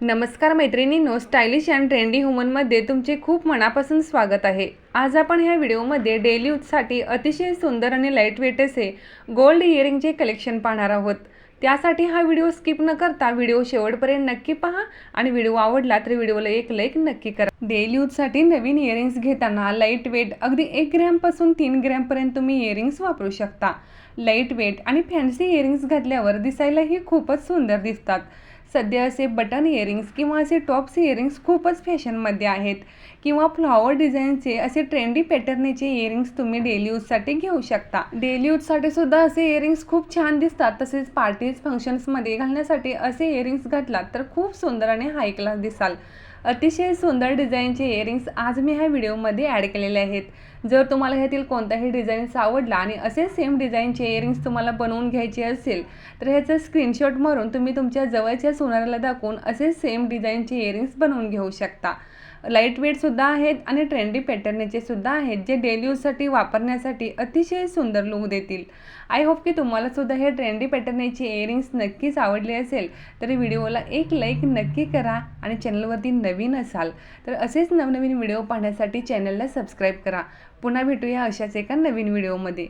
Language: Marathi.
नमस्कार मैत्रिणींनो स्टायलिश अँड ट्रेंडी हुमनमध्ये तुमचे खूप मनापासून स्वागत आहे. आज आपण ह्या व्हिडिओमध्ये डेली यूजसाठी अतिशय सुंदर आणि लाइट वेट असे गोल्ड इयरिंगचे कलेक्शन पाहणार आहोत. त्यासाठी हा व्हिडिओ स्किप न करता व्हिडिओ शेवटपर्यंत नक्की पहा आणि व्हिडिओ आवडला तर व्हिडिओला एक लाईक नक्की करा. डेली यूजसाठी नवीन इयरिंग्स घेताना लाइट वेट अगदी एक ग्रॅमपासून तीन ग्रॅमपर्यंत तुम्ही इयरिंग्स वापरू शकता. लाइट वेट आणि फॅन्सी इयरिंग्स घातल्यावर दिसायलाही खूपच सुंदर दिसतात. सध्या असे बटन इयरिंग्स किंवा असे टॉप्स इयरिंग्स खूपच फॅशनमध्ये आहेत. किंवा फ्लॉवर डिझाईनचे असे ट्रेंडी पॅटर्नचे इयरिंग्स तुम्ही डेली यूजसाठी घेऊ शकता. डेली यूजसाठी सुद्धा असे इयरिंग्स खूप छान दिसतात. तसेच पार्टीज फंक्शन्समध्ये घालण्यासाठी असे इयरिंग्स घातलात तर खूप सुंदर आणि हाय क्लास दिसाल. अतिशय सुंदर डिझाईनचे इयरिंग्स आज मी ह्या व्हिडिओमध्ये ॲड केलेले आहेत. जर तुम्हाला ह्यातील कोणताही डिझाईन्स आवडला आणि असे सेम डिझाईनचे इयरिंग्स तुम्हाला बनवून घ्यायचे असेल तर ह्याचं स्क्रीनशॉट मारून तुम्ही तुमच्या जवळच्या सोनाराला दाखवून असे सेम डिझाईनचे इयरिंग्स बनवून घेऊ शकता. लाइट वेटसुद्धा आहेत आणि ट्रेंडी पॅटर्नचे सुद्धा आहेत जे डेली यूजसाठी वापरण्यासाठी अतिशय सुंदर लुक देतील. आय होप की तुम्हाला सुद्धा हे ट्रेंडी पॅटर्नचे इयरिंग्स नक्कीच आवडले असेल तर व्हिडिओला एक लाईक नक्की करा आणि चॅनलवरती नवीन असाल तर असेच नवनवीन व्हिडिओ पाहण्यासाठी चॅनलला सबस्क्राईब करा. पुन्हा भेटूया अशाच एका नवीन व्हिडिओमध्ये